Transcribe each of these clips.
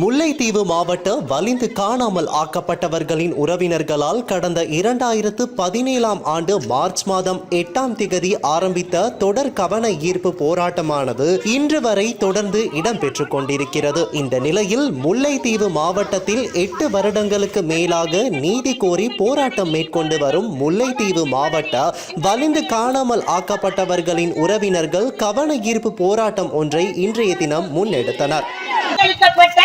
முல்லைத்தீவு மாவட்ட வலிந்து காணாமல் ஆக்கப்பட்டவர்களின் உறவினர்களால் கடந்த இரண்டாயிரத்து பதினேழாம் ஆண்டு மார்ச் மாதம் எட்டாம் திகதி ஆரம்பித்த தொடர் கவன ஈர்ப்பு போராட்டமானது இன்று வரை தொடர்ந்து இடம்பெற்று கொண்டிருக்கிறது. இந்த நிலையில் முல்லைத்தீவு மாவட்டத்தில் எட்டு வருடங்களுக்கு மேலாக நீதி கோரி போராட்டம் மேற்கொண்டு வரும் முல்லைத்தீவு மாவட்ட வலிந்து காணாமல் ஆக்கப்பட்டவர்களின் உறவினர்கள் கவன ஈர்ப்பு போராட்டம் ஒன்றை இன்றைய தினம் முன்னெடுத்தனர். ஒப்படைக்கப்பட்ட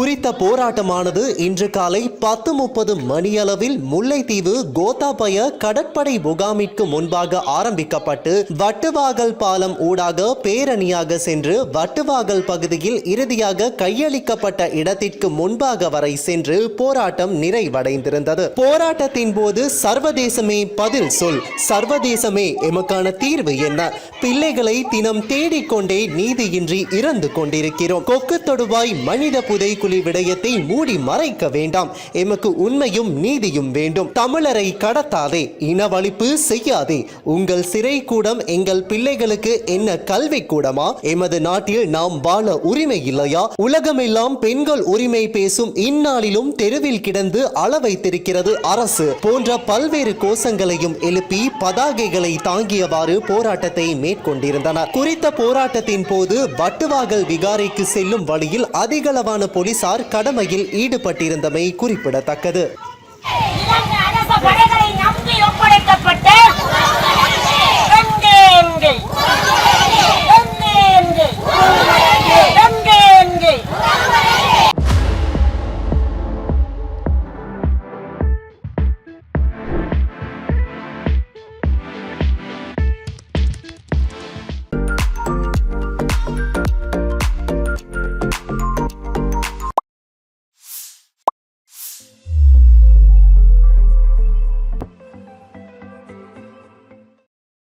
குறித்த போராட்டமானது இன்று காலை பத்து முப்பது மணியளவில் முல்லைத்தீவு கோத்தாபய கடற்படை முகாமிற்கு முன்பாக ஆரம்பிக்கப்பட்டு வட்டுவாகல் பாலம் ஊடாக பேரணியாக சென்று வட்டுவாகல் பகுதியில் இறுதியாக கையளிக்கப்பட்ட இடத்திற்கு முன்பாக வரை சென்று போராட்டம் நிறைவடைந்திருந்தது. போராட்டத்தின் போது சர்வதேசமே பதில் சொல் சர்வதேசமே எமக்கான தீர்வு என்ன? பிள்ளைகளை தினம் தேடிக்கொண்டே நீதியின்றி இறந்து கொண்டிருக்கிறோம். கொக்கு தொடுவாய் மனித புலி விடயத்தை மூடி மறைக்க வேண்டாம். எமக்கு உண்மையும் நீதியும் வேண்டும். தமிழரை கடத்தாதே இனவழிப்பு செய்யாதே. உங்கள் சிறை கூடம் எங்கள் பிள்ளைகளுக்கு என்ன கல்வி கூடமா எமது நாட்டில் நாம் வாழ உரிமை இல்லையா? உலகமெல்லாம் பெண்கள் உரிமை பேசும் இந்நாளிலும் தெருவில் கிடந்து அள வைத்திருக்கிறது அரசு. போன்ற பல்வேறு கோஷங்களையும் எழுப்பி பதாகைகளை தாங்கியவாறு போராட்டத்தை மேற்கொண்டிருந்தனர். குறித்த போராட்டத்தின் போது வட்டுவாகல் விகாரைக்கு செல்லும் வழியில் அதிகளவான போலீஸ் போலீசார் கடமையில் ஈடுபட்டிருந்தமை குறிப்பிடத்தக்கது.